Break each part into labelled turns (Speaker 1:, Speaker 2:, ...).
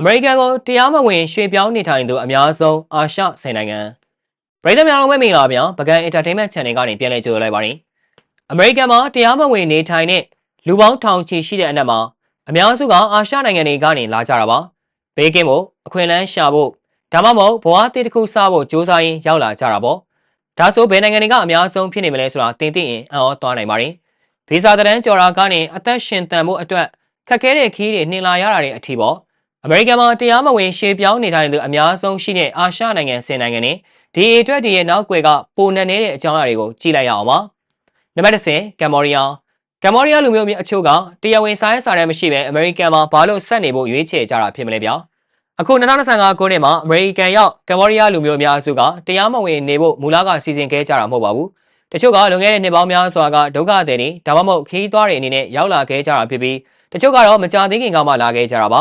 Speaker 1: အမေရိကန်ကိုတရားမဝင်ရွှေ့ပြောင်းနေထိုင်သူအများဆုံးအာရှဆယ်နိုင်ငံပြည်သူများလုံးပဲမင်္ဂလာပါဗျာပကံ Entertainment Channel ကနေပြန်လည်ကြိုဆိုလိုက်ပါတယ်အမေရိကန်မှာတရားမဝင်နေထိုင်တဲ့လူပေါင်းထောင်ချီရှိတဲ့အနက်မှာအများစုကအာရှနိုင်ငံတွေကနေလာကြတာပါဘေးကင်းဖို့အခွင့်အလမ်းရှာဖို့ဒါမှမဟုတ်ဘဝအသစ်တစ်ခုစဖို့စ조사ရင်းရောက်လာကြတာပေါ့ဒါဆိုဘယ်နိုင်ငံတွေကအများဆုံးဖြစ်နေမလဲဆိုတာသင်သိရင်အံ့ဩသွားနိုင်ပါတယ်ဗီဇာတန်းကြော်ရာကနေအသက်ရှင်တန်ဖို့အတွက်ခက်ခဲတဲ့ခီးတွေနှင်လာရတာတွေအထီးပေါ့ အမေရိကန်မှာတရားမဝင်ရှေ့ပြောင်းနေထိုင်သူအများဆုံးရှိတဲ့အာရှနိုင်ငံ10နိုင်ငံနဲ့ဒီအအတွက်ဒီရဲ့နောက်ွယ်ကပုံနဲ့နေတဲ့အကြောင်းအရာတွေကိုကြည့်လိုက်ရအောင်ပါနံပါတ်10ကမ်ဘောဒီးယားကမ်ဘောဒီးယားလူမျိုးမျိုးအချို့ကတရားဝင်စာရေးစာတမ်းမရှိဘဲအမေရိကန်မှာဘာလို့ဆက်နေဖို့ရွေးချယ်ကြတာဖြစ်မလဲဗျာအခု2025ခုနှစ်မှာအမေရိကန်ရောက်ကမ်ဘောဒီးယားလူမျိုးအများစုကတရားမဝင်နေဖို့မူလကစီစဉ်ခဲ့ကြတာမဟုတ်ပါဘူးတချို့ကလွန်ခဲ့တဲ့နှစ်ပေါင်းများစွာကဒုက္ခသည်တွေဒါမှမဟုတ်ခီးသွားတွေအနေနဲ့ရောက်လာခဲ့ကြတာဖြစ်ပြီးတချို့ကတော့မကြသေးခင်ကမှလာခဲ့ကြတာပါ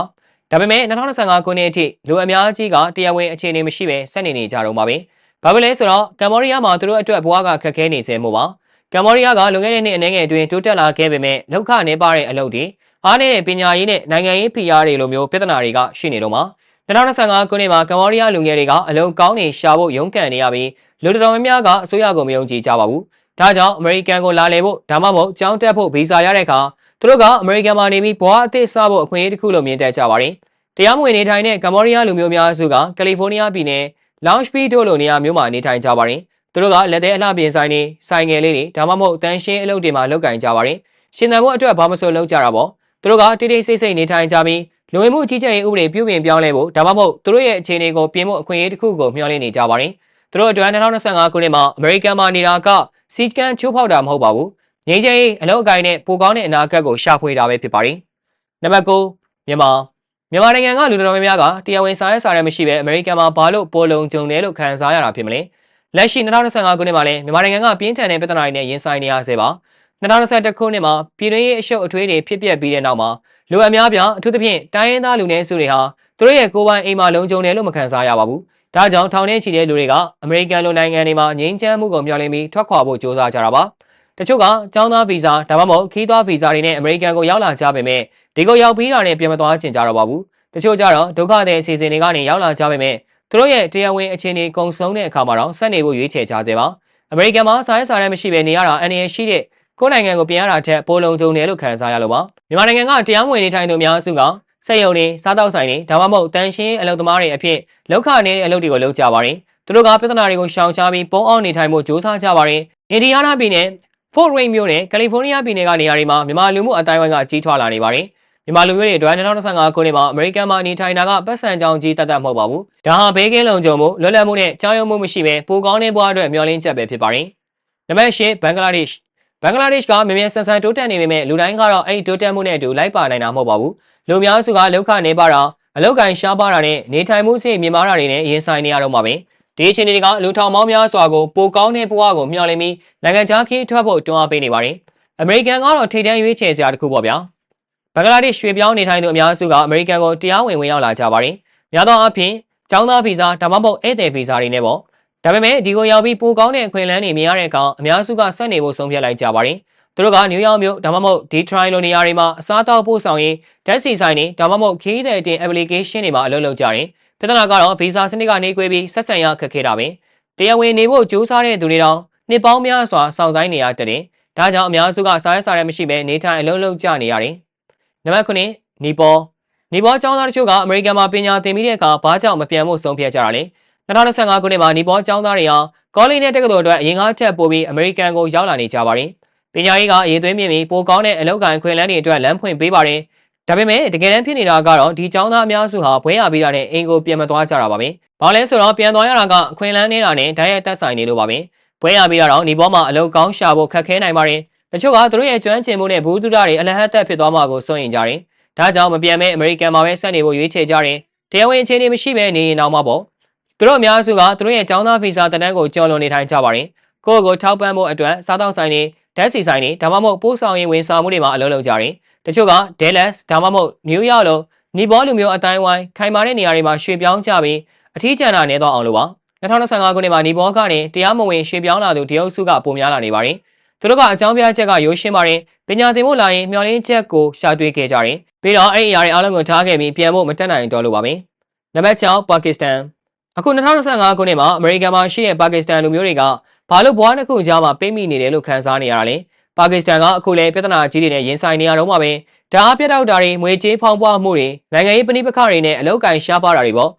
Speaker 1: ဒါပေမဲ့2025ခုနှစ်အထိလူအများကြီးကတရားဝင်အခြေအနေမရှိဘဲဆက်နေနေကြတော့မှာပဲဘာဖြစ်လဲဆိုတော့ကမ်ဘောဒီးယားမှာသူတို့အတွက်ဘဝကခက်ခဲနေစေမို့ပါကမ်ဘောဒီးယားကလွန်ခဲ့တဲ့နှစ်အနည်းငယ်အတွင်းတိုးတက်လာခဲ့ပေမဲ့လောက်ခနေပါတဲ့အလုပ်တွေအားနည်းတဲ့ပညာရေးနဲ့နိုင်ငံရေးဖိအားတွေလိုမျိုးပြဿနာတွေကရှိနေတော့မှာ2025ခုနှစ်မှာကမ်ဘောဒီးယားလူငယ်တွေကအလုံကောင်းနေရှာဖို့ရုန်းကန်နေရပြီးလူတော်များများကအစိုးရကိုမယုံကြည်ကြပါဘူးဒါကြောင့်အမေရိကန်ကိုလာလည်ဖို့ဒါမှမဟုတ်ကြောင်းတက်ဖို့ဗီဇာရတဲ့အခါ သူတို့ကအမေရိကန်မှာနေပြီးဘဝအသစ်စဖို့အခွင့်အရေးတစ်ခုလို့မြင်တတ်ကြပါတယ်တရားမဝင်နေထိုင်တဲ့ကမ်ဘောဒီးယားလူမျိုးများစုကကယ်လီဖိုးနီးယားပြည်နယ်လောင်ရှ်ပီတို့လိုနေရာမျိုးမှာနေထိုင်ကြပါတယ်သူတို့ကလက်သေးအလှပြင်ဆိုင်တွေဆိုင်ငယ်လေးတွေဒါမှမဟုတ်တန်းရှင်းအလုပ်တွေမှာလုပ်ကင်ကြပါတယ်ရှင်သန်ဖို့အတွက်ဘာမဆိုလုပ်ကြတာပေါ့သူတို့ကတိတိစိတ်စိတ်နေထိုင်ကြပြီးလူဝင်မှုကြီးကြပ်ရေးဥပဒေပြုပြင်ပြောင်းလဲဖို့ဒါမှမဟုတ်သူတို့ရဲ့အခြေအနေကိုပြင်ဖို့အခွင့်အရေးတစ်ခုကိုမျှော်လင့်နေကြပါတယ်သူတို့အတွက်2025ခုနှစ်မှာအမေရိကန်မှာနေတာကစီကန်ချိုးဖောက်တာမဟုတ်ပါဘူး ငြိမ်းချမ်းရေးအလောက်အကိုင်းနဲ့ပိုကောင်းတဲ့အနာဂတ်ကိုရှာဖွေတာပဲဖြစ်ပါတယ်နံပါတ်9မြန်မာမြန်မာနိုင်ငံကလူတော်များများကတရားဝင်စာရေးစာရဲမရှိဘဲအမေရိကန်မှာဘာလို့ပေါ်လုံကြုံတယ်လို့ခံစားရတာဖြစ်မလဲလက်ရှိ2025ခုနှစ်မှာလည်းမြန်မာနိုင်ငံကပြင်းထန်တဲ့ပြဿနာတွေနဲ့ရင်ဆိုင်နေရဆဲပါ2021ခုနှစ်မှာပြည်တွင်းရေးအရှုပ်အထွေးတွေဖြစ်ပျက်ပြီးတဲ့နောက်မှာလူအများပြားအထူးသဖြင့်တိုင်းရင်းသားလူနည်းစုတွေဟာသူတို့ရဲ့ကိုယ်ပိုင်အိမ်မှာလုံခြုံတယ်လို့မခံစားရပါဘူး။ဒါကြောင့်ထောင်ထဲချီတဲ့လူတွေကအမေရိကန်လိုနိုင်ငံတွေမှာငြိမ်းချမ်းမှုကိုမျှော်လင့်ပြီးထွက်ခွာဖို့ကြိုးစားကြတာပါ။ တချို့ကကျောင်းသားဗီဇာဒါမှမဟုတ်ခီးသွွားဗီဇာတွေနဲ့အမေရိကန်ကိုရောက်လာကြပေမဲ့ဒီကိုရောက်ပြီးတာနဲ့ပြန်မသွားချင်ကြတော့ပါဘူး။တချို့ကြတော့ဒုက္ခသည်အစီအစဉ်တွေကနေရောက်လာကြပေမဲ့သူတို့ရဲ့တရားဝင်အခြေအနေကုံဆုံးတဲ့အခါမှာတော့ဆက်နေဖို့ရွေးချယ်ကြစေပါ။အမေရိကန်မှာစာရေးစာတမ်းမရှိဘဲနေရတာအန္တရာယ်ရှိတဲ့ကိုယ်နိုင်ငံကိုပြန်ရတာထက်ပိုလုံခြုံတယ်လို့ခံစားရလို့ပါမြန်မာနိုင်ငံကတရားမဝင်နေထိုင်သူအများစုကစက်ရုံတွေစားတောက်ဆိုင်တွေဒါမှမဟုတ်တန်ရှင်းအလုပ်သမားတွေအဖြစ်လောက်ခနေတဲ့အလုပ်တွေကိုလုပ်ကြပါတယ်သူတို့ကပြဿနာတွေကိုရှောင်ရှားပြီးပုံအောင်နေထိုင်ဖို့ကြိုးစားကြပါတယ်အင်ဒီယားနားပြည်နယ် Fort Wayne မြို့နယ်ကယ်လီဖိုးနီးယားပြည်နယ်ကနေရာတွေမှာမြန်မာလူမှုအတိုင်းအဝိုင်းကကြီးထွားလာနေပါတယ်မြန်မာလူမျိုးတွေအတွက်2025ခုနှစ်မှာအမေရိကန်မှာနေထိုင်တာကပတ်စံကြောင်ကြီးတတ်တတ်မဟုတ်ပါဘူး။ဒါဟာဘေးကင်းလုံခြုံမှုလွတ်လပ်မှုနဲ့ကြောင်းရုံမှုမရှိဘဲပိုကောင်းတဲ့ဘဝအတွက်မျှော်လင့်ချက်ပဲဖြစ်ပါတယ်။နံပါတ်၈ဘင်္ဂလားဒေ့ရှ်ဘင်္ဂလားဒေ့ရှ်ကမြင်မြန်ဆန်ဆန်တိုးတက်နေပေမဲ့လူတိုင်းကတော့အဲ့ဒီတိုးတက်မှုနဲ့အတူလိုက်ပါနိုင်တာမဟုတ်ပါဘူးလူများစုကလောက်ခနေပါတာအလောက်ကန်ရှားပါတာနဲ့နေထိုင်မှုစိတ်မြင်မာတာတွေနဲ့ရင်ဆိုင်နေရတော့မှာပဲ ဒီအခြေအနေတွေကလူထောင်ပေါင်းများစွာကိုပိုကောင်းတဲ့ဘဝကိုမျှော်လင့်ပြီးနိုင်ငံခြားခီးထွက်ဖို့တွန်းအားပေးနေပါတယ်အမေရိကန်ကတော့ထိပ်တန်းရွေးချယ်စရာတစ်ခုပေါ့ဗျာဘင်္ဂလားဒေ့ရှ်ရွှေ့ပြောင်းနေထိုင်သူအများစုကအမေရိကန်ကိုတရားဝင်ဝင်ရောက်လာကြပါတယ်များသောအားဖြင့်ကျောင်းသားဗီဇာဒါမှမဟုတ်ဧည့်သည်ဗီဇာတွေနဲ့ပေါ့ဒါပေမဲ့ဒီကိုရောက်ပြီးပိုကောင်းတဲ့အခွင့်အလမ်းတွေမြင်ရတဲ့အခါအများစုကဆက်နေဖို့ဆုံးဖြတ်လိုက်ကြပါတယ်။သူတို့ကနယူးယောက်မြို့ဒါမှမဟုတ်ဒီထရိုင်လိုနေရာတွေမှာအစားအသောက်ပို့ဆောင်ရေးဓာတ်ဆီဆိုင်တွေဒါမှမဟုတ်ခီးတဲ့တင် application တွေမှာအလုပ်လုပ်ကြတယ်။ ပြဿနာကတော့ဗီဇာစနစ်ကနေကွေးပြီးဆက်ဆံရခက်ခဲတာပဲ။တရားဝင်နေဖို့ကြိုးစားတဲ့သူတွေတော့နှစ်ပေါင်းများစွာစောင့်ဆိုင်နေရတဲ့တယ်။ဒါကြောင့်အများစုကစားရစားရမရှိဘဲနေထိုင်အလုပ်လုပ်ကြနေရတယ်။နံပါတ်9နီပေါ်နီပေါ်ကျောင်းသားတချို့ကအမေရိကန်မှာပညာသင်ပြီးတဲ့အခါဘာကြောင့်မပြန်ဖို့ဆုံးဖြတ်ကြတာလဲ။2025ခုနှစ်မှာနီပေါ်ကျောင်းသားတွေဟာကောလိပ်နဲ့တက္ကသိုလ်အတွက်အရင်ကချက်ပို့ပြီးအမေရိကန်ကိုရောက်လာနေကြပါတယ်။ပညာရေးကအရေးသွင်းမြင့်ပြီးပိုကောင်းတဲ့အလောက်ကန်ခွင့်လန်းတွေအတွက်လမ်းဖွင့်ပေးပါတယ်။ ဒါပေမဲ့တကယ်တမ်းဖြစ်နေတာကတော့ဒီကျောင်းသားအများစုဟာဘွဲရပြီးတာနဲ့အိမ်ကိုပြန်မသွားကြတာပါပဲ။ဘာလဲဆိုတော့ပြန်သွားရတာကအခွင့်လန်းနေတာနဲ့ဓာတ်ရိုက်သက်ဆိုင်နေလို့ပါပဲ။ဘွဲရပြီးတော့ဒီဘောမှာအလောက်ကောင်းရှာဖို့ခက်ခဲနိုင်ပါတယ်။တချို့ကသူတို့ရဲ့ကျွမ်းကျင်မှုနဲ့ဘူးတုဒတွေအလဟတ်သက်ဖြစ်သွားမှာကိုစိုးရင်ကြတယ်။ဒါကြောင့်မပြန်မဲ့အမေရိကန်မှာပဲဆက်နေဖို့ရွေးချယ်ကြတယ်။တရားဝင်အခြေအနေမရှိဘဲနေရင်တော့မှာပေါ့။သူတို့အများစုကသူတို့ရဲ့ကျောင်းသားဗီဇာတန်းကိုကြော်လွန်နေထိုင်ကြပါတယ်။ကိုယ့်ကိုထောက်ပံ့ဖို့အတွက်စားတောက်ဆိုင်တွေဓာတ်စီဆိုင်တွေဒါမှမဟုတ်ပို့ဆောင်ရေးဝန်ဆောင်မှုတွေမှာအလုပ်လုပ်ကြတယ်။ တချို့က Dallas ဒါမှမဟုတ် New York လိုနီဘောလူမျိုးအတိုင်းဝိုင်းခိုင်မာတဲ့နေရာတွေမှာရွှေ့ပြောင်းကြပြီးအထီးကျန်တာနေတော့အောင်လို့ပါ2025ခုနှစ်မှာနီဘောကနေတရားမဝင်ရွှေ့ပြောင်းလာသူတရုတ်စုကပုံများလာနေပါတယ်။သူတို့ကအကြောင်းပြချက်ကရိုးရှင်းပါတယ်။ပညာသင်ဖို့လာရင်မျှော်လင့်ချက်ကိုရှာတွေ့ခဲ့ကြတယ်ပြီးတော့အဲ့ဒီအရာတွေအားလုံးကိုထားခဲ့ပြီးပြန်ဖို့မတက်နိုင်တော့လို့ပါပဲနံပါတ်6ပါကစ္စတန်အခု2025ခုနှစ်မှာအမေရိကန်မှာရှိတဲ့ပါကစ္စတန်လူမျိုးတွေကဘာလို့ဘွားတစ်ခုကြားမှာပိတ်မိနေတယ်လို့ခန်းစားနေရတာလဲ ပါကစ္စတန်ကအခုလည်းပြဿနာကြီးတွေနဲ့ရင်ဆိုင်နေရတော့မှာပဲဒါအပြတ်တော့တာတွေငွေကြေးဖောင်းပွားမှုတွေနိုင်ငံရေးပဏိပခတွေနဲ့အလောက်ကန်ရှားပါတာတွေပေါ့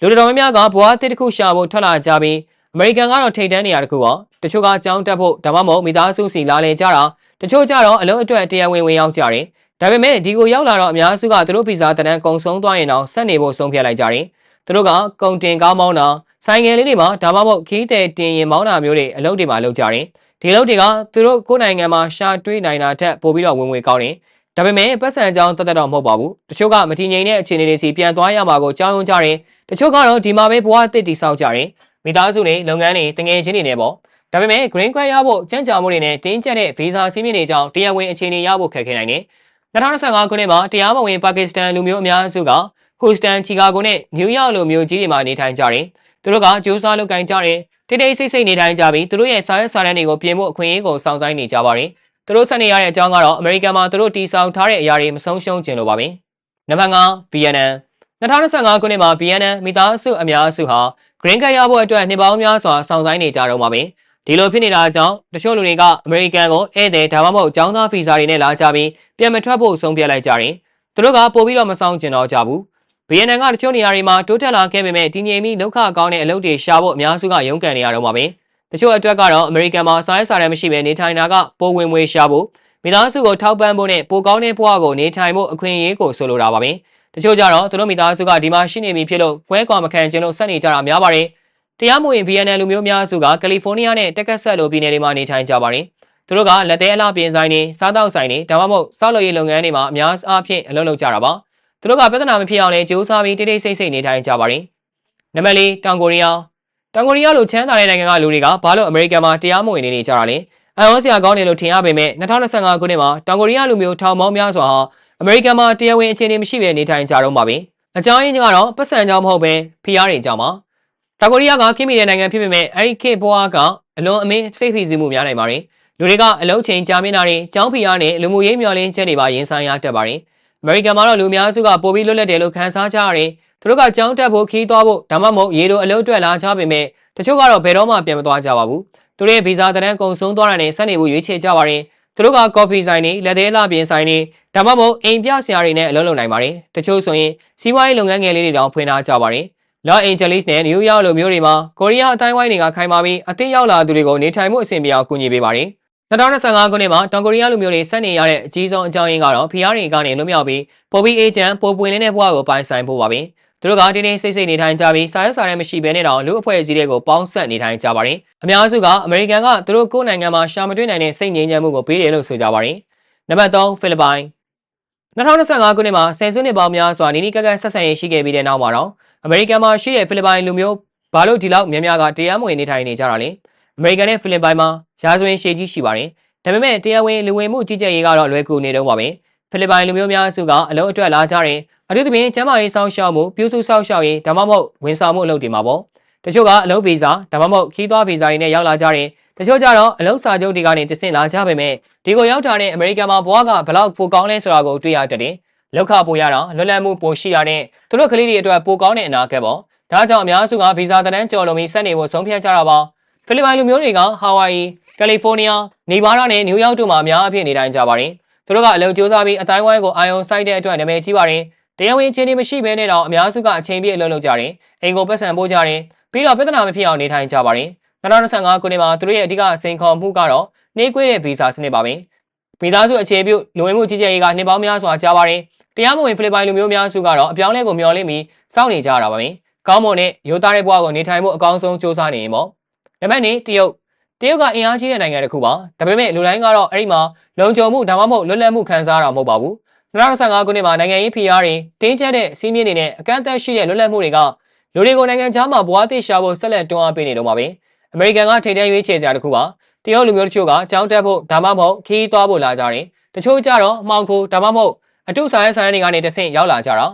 Speaker 1: လူတော်များများကဘွားတစ်တစ်ခုရှာဖို့ထွက်လာကြပြီးအမေရိကန်ကတော့ထိတ်တန်းနေရတခုပေါ့တချို့ကကြောင်းတက်ဖို့ဒါမှမဟုတ်မိသားစုစီလာလည်ကြတာတချို့ကြတော့အလုံးအတွက်တရားဝင်ဝင်ရောက်ကြတယ်ဒါပေမဲ့ဒီကိုရောက်လာတော့အများစုကသူတို့ဗီဇာတန်းကုံဆုံးသွားရင်တော့ဆက်နေဖို့ဆုံးဖြတ်လိုက်ကြတယ်သူတို့ကကုံတင်ကားမောင်းတာဆိုင်ငယ်လေးတွေမှာဒါမှမဟုတ်ခီးတဲ့တင်ရင်မောင်းတာမျိုးတွေအလုပ်တွေမှာလုပ်ကြတယ် ဒီလုပ်တွေကသူတို့ကိုယ်နိုင်ငံမှာရှာတွေးနိုင်တာထက်ပိုပြီးတော့ဝင်ဝင်ကောင်းတယ်ဒါပေမဲ့ပတ်စံကြောင်းတသက်တော့မဟုတ်ပါဘူးတချို့ကမထီငိမ့်တဲ့အခြေအနေတွေစီပြန်သွားရမှာကိုကြောင်းရုံကြတယ်တချို့ကတော့ဒီမှာပဲဘဝတစ်တည်ဆောက်ကြတယ်မိသားစုတွေလုပ်ငန်းတွေတငယ်ချင်းတွေနဲ့ပေါ့ဒါပေမဲ့ green card ရဖို့ကြံ့ကြာမှုတွေနဲ့တင်းကျပ်တဲ့ဗီဇာစီးမြင့်တွေကြောင့်တရားဝင်အခြေအနေရဖို့ခက်ခဲနိုင်တယ်2025ခုနှစ်မှာတရားမဝင်ပါကစ္စတန်လူမျိုးအများစုကဟူစတန်ချီကာဂိုနဲ့နယူးယောက်လိုမျိုးကြီးတွေမှာနေထိုင်ကြတယ် သူတို့ကကြိုးစားလုပ်ကိုင်ကြတယ်တိတ်တိတ်ဆိတ်ဆိတ်နေထိုင်ကြပြီးသူတို့ရဲ့စာရွက်စာတမ်းတွေကိုပြင်ဖို့အခွင့်အရေးကိုစောင့်ဆိုင်းနေကြပါတယ်သူတို့ဆက်နေရတဲ့အကြောင်းကတော့အမေရိကန်မှာသူတို့တီဆောင်ထားတဲ့အရာတွေမဆုံးရှုံးခြင်းလို့ပါပဲနံပါတ်5 BNN 2025ခုနှစ်မှာ BNN မိသားစုအများစုဟာ green card ရဖို့အတွက်နှစ်ပေါင်းများစွာစောင့်ဆိုင်းနေကြတော့မှာပဲဒီလိုဖြစ်နေတာကြောင့်တချို့လူတွေကအမေရိကန်ကိုဧည့်သည်ဒါမှမဟုတ်ចောင်းသားဗီဇာတွေနဲ့လာကြပြီးပြန်မထွက်ဖို့ဆုံးဖြတ်လိုက်ကြတယ်သူတို့ကပို့ပြီးတော့မဆောင်ကျင်တော့ကြဘူး BNN ကတချို့နေရာတွေမှာတိုးတက်လာခဲ့ပေမဲ့တည်ငြိမ်ပြီးလောက်ခကောင်းတဲ့အလုပ်တွေရှာဖို့အများစုကရုန်းကန်နေရတော့မှာပဲတချို့အတွက်ကတော့အမေရိကန်မှာစားရစာရမ်းမရှိဘဲနေထိုင်တာကပိုဝင်မွေရှာဖို့မိသားစုကိုထောက်ပံ့ဖို့နဲ့ပိုကောင်းတဲ့ဘဝကိုနေထိုင်ဖို့အခွင့်အရေးကိုဆိုလိုတာပါပဲတချို့ကြတော့သူတို့မိသားစုကဒီမှာရှိနေပြီဖြစ်လို့ခွဲကွာမခံခြင်းလို့ဆက်နေကြတာများပါတယ်တရားမဝင် BNN လူမျိုးများစုကကယ်လီဖိုးနီးယားနဲ့တက္ကဆက်လိုပြည်နယ်တွေမှာနေထိုင်ကြပါတယ်သူတို့ကလက်သေးအလားပြင်ဆိုင်တွေစားတောက်ဆိုင်တွေဒါမှမဟုတ်စောက်လုပ်ရေးလုပ်ငန်းတွေမှာအများအားဖြင့်အလုပ်လုပ်ကြတာပါ သူတို့ကပြဿနာမဖြစ်အောင်လဲကြိုးစားပြီးတိတ်တိတ်ဆိတ်ဆိတ်နေထိုင်ကြပါတယ်နံပါတ်၄တောင်ကိုရီးယားတောင်ကိုရီးယားလိုချမ်းသာတဲ့နိုင်ငံကလူတွေကဘာလို့အမေရိကန်မှာတရားမဝင်နေနေကြတာလဲအန်အောစရာကောင်းတယ်လို့ထင်ရပေမဲ့2025ခုနှစ်မှာတောင်ကိုရီးယားလူမျိုးထောင်ပေါင်းများစွာဟာအမေရိကန်မှာတရားဝင်အခြေအနေမရှိဘဲနေထိုင်ကြတော့မှာပဲအကြောင်းရင်းကတော့ပတ်စံကြောင့်မဟုတ်ပဲဖိအားတွေကြောင့်ပါတောင်ကိုရီးယားကခင်မိတဲ့နိုင်ငံဖြစ်ပေမဲ့အဲဒီခေတ်ဘွားကအလွန်အမင်းစိတ်ဖိစီးမှုများနိုင်ပါတယ်လူတွေကအလုံးချိန်ကြာမြင့်တာတွေကြောင်းဖိအားနဲ့လူမှုရေးမျှော်လင့်ချက်တွေပါရင်ဆိုင်ရတတ်ပါတယ် အမေရိကန်မှာတော့လူများစုကပိုပြီးလွတ်လပ်တယ်လို့ခန်းစားကြရတယ်သူတို့ကကြောင်းတက်ဖို့ခီးသွားဖို့ဒါမှမဟုတ်ရေလိုအလုံးအတွက်လာကြပေမဲ့တချို့ကတော့ဘယ်တော့မှပြန်မသွားကြပါဘူးသူတို့ရဲ့ဗီဇာတန်းကုံဆုံးသွားတာနဲ့ဆက်နေဖို့ရွေးချယ်ကြပါတယ်သူတို့ကကော်ဖီဆိုင်တွေလက်သေးလှပြင်ဆိုင်တွေဒါမှမဟုတ်အိမ်ပြဆရာတွေနဲ့အလုပ်လုပ်နိုင်ပါတယ်တချို့ဆိုရင်စီးပွားရေးလုပ်ငန်းငယ်လေးတွေတောင်ဖွင့်ထားကြပါတယ်လော့အန်ဂျလိစ်နဲ့နယူးယောက်လိုမျိုးတွေမှာကိုရီးယားအတိုင်းဝိုင်းတွေကခိုင်မာပြီးအသင်းရောက်လာသူတွေကိုနေထိုင်မှုအဆင်ပြေအောင်ကူညီပေးပါတယ် 2025ခုနှစ်မှာတောင်ကိုရီးယားလူမျိုးတွေဆက်နေရတဲ့အကြီးဆုံးအကြောင်းရင်းကတော့ဖီးယားတွေကနေလွတ်မြောက်ပြီးပိုပြီးအေဂျင့်ပိုပွင့်လင်းတဲ့ဘဝကိုပိုင်ဆိုင်ဖို့ပါပဲသူတို့ကတင်းတင်းစိတ်စိတ်နေထိုင်ကြပြီးစာရွက်စာတမ်းမရှိဘဲနဲ့တော့လူအဖွဲ့အစည်းတွေကိုပေါင်းဆက်နေထိုင်ကြပါတယ်အများစုကအမေရိကန်ကသူတို့ကိုယ်နိုင်ငံမှာရှာမတွေ့နိုင်တဲ့စိတ်ငြိမ်းချမ်းမှုကိုပေးတယ်လို့ဆိုကြပါတယ်နံပါတ်3ဖိလစ်ပိုင်2025ခုနှစ်မှာဆယ်စုနှစ်ပေါင်းများစွာနီနီကက်ကက်ဆက်ဆံရေးရှိခဲ့ပြီးတဲ့နောက်မှာတော့အမေရိကန်မှာရှိတဲ့ဖိလစ်ပိုင်လူမျိုးဘာလို့ဒီလောက်များများကတရားမဝင်နေထိုင်နေကြတာလဲ အမေရိကန်နဲ့ဖိလစ်ပိုင်မှာရာဇဝင်ရှည်ကြီးရှိပါတယ်ဒါပေမဲ့တရားဝင်လူဝင်မှုကြီးကြပ်ရေးကတော့လွယ်ကူနေတော့ပါပဲဖိလစ်ပိုင်လူမျိုးများစုကအလုပ်အတွက်လာကြတယ်အထူးသဖြင့်ကျန်းမာရေးစောင့်ရှောက်မှုပြုစုစောင့်ရှောက်ရေးဒါမှမဟုတ်ဝန်ဆောင်မှုအလုပ်တွေမှာပေါ့တချို့ကအလုပ်ဗီဇာဒါမှမဟုတ်ခီးသွွားဗီဇာတွေနဲ့ရောက်လာကြတယ်တချို့ကြတော့အလုပ်စာချုပ်တွေကနေတဆင့်လာကြပေမဲ့ဒီကိုရောက်တာနဲ့အမေရိကန်မှာဘဝကဘလောက်ပိုကောင်းလဲဆိုတာကိုတွေ့ရတတ်တယ်လောက်ခပိုရတာလွတ်လပ်မှုပိုရှိရတဲ့သူတို့ကလေးတွေအတွက်ပိုကောင်းတဲ့အနာဂတ်ပေါ့ဒါကြောင့်အများစုကဗီဇာတန်းကြော်လုံးပြီးဆက်နေဖို့ဆုံးဖြတ်ကြတာပါ ဖိလစ်ပိုင်လူမျိုးတွေကဟာဝိုင်ယီကယ်လီဖိုးနီးယားနေဗားဒါနဲ့နယူးယောက်တို့မှာအများအပြားနေထိုင်ကြပါတယ်သူတို့ကအလုပ်ကြိုးစားပြီးအတိုင်းဝိုင်းကိုအာရုံစိုက်တဲ့အတွက်နာမည်ကြီးပါတယ်တရားဝင်ချင်းတွေမရှိဘဲနဲ့တော့အများစုကအချိန်ပြည့်အလုပ်လုပ်ကြတယ်အိမ်ကိုပတ်စံပို့ကြတယ်ပြီးတော့ပြဿနာမဖြစ်အောင်နေထိုင်ကြပါတယ်2025ခုနှစ်မှာသူတို့ရဲ့အဓိကစိန်ခေါ်မှုကတော့နှေးကွေးတဲ့ဗီဇာစနစ်ပါပဲမိသားစုအခြေပြုလူဝင်မှုကြီးကြပ်ရေးကနှစ်ပေါင်းများစွာကြာပါတယ်တရားမဝင်ဖိလစ်ပိုင်လူမျိုးများစုကတော့အပြောင်းလဲကိုမျှော်လင့်ပြီးစောင့်နေကြတာပါပဲကောင်းမွန်တဲ့ရိုးသားတဲ့ဘဝကိုနေထိုင်ဖို့အကောင်းဆုံးစ조사နေရင်ပေါ့ နံပါတ်2တရုတ်တရုတ်ကအင်အားကြီးတဲ့နိုင်ငံတစ်ခုပါဒါပေမဲ့လူတိုင်းကတော့အဲ့ဒီမှာလုံခြုံမှုဒါမှမဟုတ်လွတ်လပ်မှုခံစားရတာမဟုတ်ပါဘူး2025ခုနှစ်မှာနိုင်ငံရေးဖိအားတွေတင်းကျပ်တဲ့စီးမြင့်တွေနဲ့အကန့်အသတ်ရှိတဲ့လွတ်လပ်မှုတွေကလူတွေကိုနိုင်ငံခြားမှာဘဝသိရှာဖို့ဆက်လက်တွန်းအားပေးနေတော့မှာပဲအမေရိကန်ကထိပ်တန်းရွေးချယ်စရာတစ်ခုပါတရုတ်လူမျိုးတချို့ကကြောင်းတက်ဖို့ဒါမှမဟုတ်ခီးသွားဖို့လာကြတယ်တချို့ကြတော့မှောင်ခိုဒါမှမဟုတ်အတုဆိုင်ဆိုင်တွေကနေတဆင့်ရောက်လာကြတာ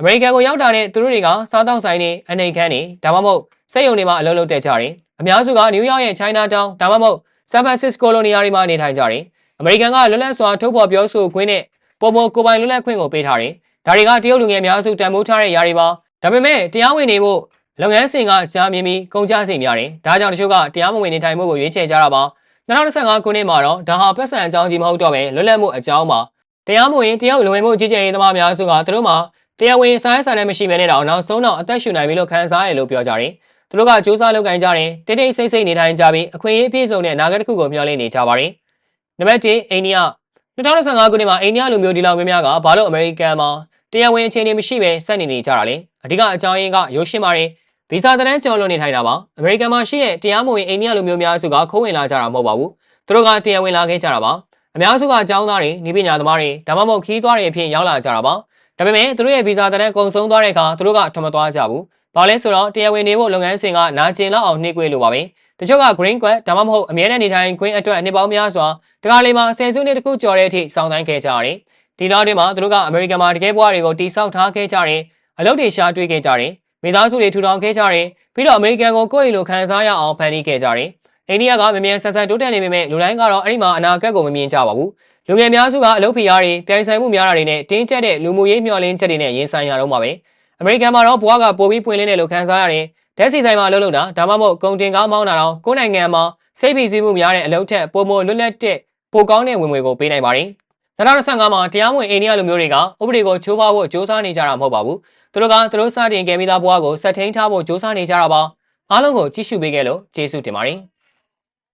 Speaker 1: အမေရိကန်ကိုရောက်တာနဲ့သူတို့တွေကစားတောက်ဆိုင်တွေအနေခန်းတွေဒါမှမဟုတ်စက်ရုံတွေမှာအလုပ်လုပ်တက်ကြတယ် အများစုကနယူးယောက်ရဲ့ Chinatown ဒါမှမဟုတ် San Francisco လိုနေရာတွေမှာနေထိုင်ကြတယ်အမေရိကန်ကလွတ်လပ်စွာထုတ်ဖော်ပြောဆိုခွင့်နဲ့ပုံမကိုယ်ပိုင်လွတ်လပ်ခွင့်ကိုပေးထားတယ်ဒါတွေကတရုတ်လူငယ်များစုတန်ဖိုးထားတဲ့ຢာတွေပါဒါပေမဲ့တရားဝင်နေဖို့လုပ်ငန်းစဉ်ကကြားမြင်ပြီးကုန်ကျစရိတ်များတယ်ဒါကြောင့်တချို့ကတရားမဝင်နေထိုင်မှုကိုရွေးချယ်ကြတာပါ2015ခုနှစ်မှာတော့ဒါဟာပတ်စံအကြောင်းကြီးမဟုတ်တော့ပဲလွတ်လပ်မှုအကြောင်းပါတရားမဝင်တရုတ်လူဝင်မှုကြီးကြပ်ရေးသမားများစုကသူတို့မှာတရားဝင်ဆိုင်ဆိုင်နဲ့မရှိဘဲနဲ့တော့နောက်ဆုံးတော့အသက်ရှူနိုင်ပြီလို့ခန်းစားရတယ်လို့ပြောကြတယ် သူတို့ကစူးစမ်းလုပ်ကိုင်ကြတယ်တိတ်တိတ်ဆိတ်ဆိတ်နေထိုင်ကြပြီးအခွင့်အရေးပြည့်စုံတဲ့နာဂတ်တစ်ခုကိုမျှော်လင့်နေကြပါတယ်နံပါတ်1အိန္ဒိယ2015ခုနှစ်မှာအိန္ဒိယလူမျိုးဒီလောက်များများကဘာလို့အမေရိကန်မှာတရားဝင်အခြေအနေမရှိဘဲဆက်နေနေကြတာလဲအဓိကအကြောင်းရင်းကရုပ်ရှင်ပါတယ်ဗီဇာတန်းကျော်လွန်နေထိုင်တာပါအမေရိကန်မှာရှိတဲ့တရားမဝင်အိန္ဒိယလူမျိုးများစုကခိုးဝင်လာကြတာမဟုတ်ပါဘူးသူတို့ကတရားဝင်လာခဲ့ကြတာပါအများစုကအကြောင်းသားတွေဤပညာသမားတွေဒါမှမဟုတ်ခီးသွားတွေအဖြစ်ရောက်လာကြတာပါဒါပေမဲ့သူတို့ရဲ့ဗီဇာတန်းကုံဆုံးသွားတဲ့အခါသူတို့ကထွန်မသွားကြဘူး ဘာလဲဆိုတော့တရားဝင်နေဖို့လုပ်ငန်းစဉ်ကနာကျင်လောက်အောင်နှိမ့်ကွေးလိုပါပဲတချို့က green card ဒါမှမဟုတ်အမြဲတမ်းနေထိုင်ခွင့်အတွက်နှစ်ပေါင်းများစွာတကားလေးမှာဆယ်စုနှစ်တခုကျော်တဲ့အထိစောင့်ဆိုင်းခဲ့ကြရတယ်ဒီနောက်တွေမှာသူတို့ကအမေရိကန်မှာတကယ်ဘဝတွေကိုတိစောက်ထားခဲ့ကြတယ်အလုပ်တွေရှာတွေ့ခဲ့ကြတယ်မိသားစုတွေထူထောင်ခဲ့ကြတယ်ပြီးတော့အမေရိကန်ကိုကိုယ့်အိမ်လိုခံစားရအောင်ဖန်တီးခဲ့ကြတယ်အိန္ဒိယကမမြန်ဆန်ဆန်တိုးတက်နေပေမဲ့လူတိုင်းကတော့အဲ့ဒီမှာအနာဂတ်ကိုမမြင်ကြပါဘူးလူငယ်များစုကအလုပ်ဖိအားတွေပြိုင်ဆိုင်မှုများတာတွေနဲ့တင်းကျပ်တဲ့လူမှုရေးမျှော်လင့်ချက်တွေနဲ့ရင်ဆိုင်ရတော့မှာပဲ အမေရိကန်မှာတော့ဘွားကပိုပြီးဖွင့်လင်းတယ်လို့ခန်းစားရတယ်။ဓာတ်ဆီဆိုင်မှာအလုပ်လုပ်တာဒါမှမဟုတ်ကုန်တင်ကားမောင်းတာတော့ကိုယ်နိုင်ငံမှာစိတ်ဖိစီးမှုများတဲ့အလုပ်ထက်ပိုမိုလွတ်လပ်တဲ့ပိုကောင်းတဲ့ဝင်ငွေကိုပေးနိုင်ပါတယ်။2025မှာတရားမဝင်အိန္ဒိယလူမျိုးတွေကဥပဒေကိုချိုးဖောက်ဖို့ကြိုးစားနေကြတာမဟုတ်ပါဘူး။သူတို့ကသူတို့စတင်ခဲ့ပြီးသားဘဝကိုဆက်ထိန်ထားဖို့ကြိုးစားနေကြတာပါ။အားလုံးကိုကြည့်ရှုပေးခဲ့လို့ကျေးဇူးတင်ပါတယ်။